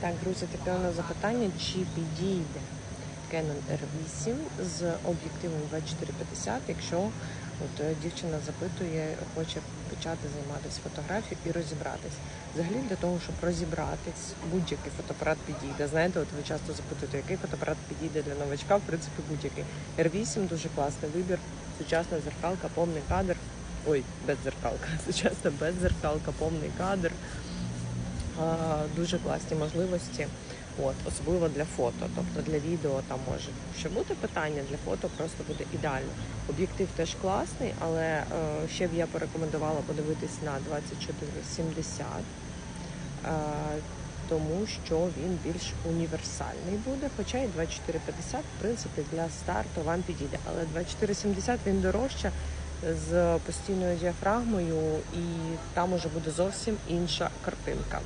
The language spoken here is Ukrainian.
Так, друзі, таке у нас запитання, чи підійде Canon R8 з об'єктивом 2450, якщо от, е, дівчина запитує, хоче почати займатися фотографією і розібратись. Взагалі для того, щоб розібратись, будь-який фотоапарат підійде. Знаєте, от ви часто запитуєте, який фотоапарат підійде для новачка, в принципі, будь-який. R8 дуже класний вибір, сучасна зеркалка, повний кадр. Ой, без зеркалка, сучасна без зеркалка, повний кадр. А, дуже класні можливості, от, особливо для фото. Тобто для відео там може ще бути питання, для фото просто буде ідеально. Об'єктив теж класний, але е, ще б я порекомендувала подивитись на 2470, е, тому що він більш універсальний буде. Хоча і 2450, в принципі, для старту вам підійде. Але 2470 він дорожче з постійною діафрагмою, і там уже буде зовсім інша картинка.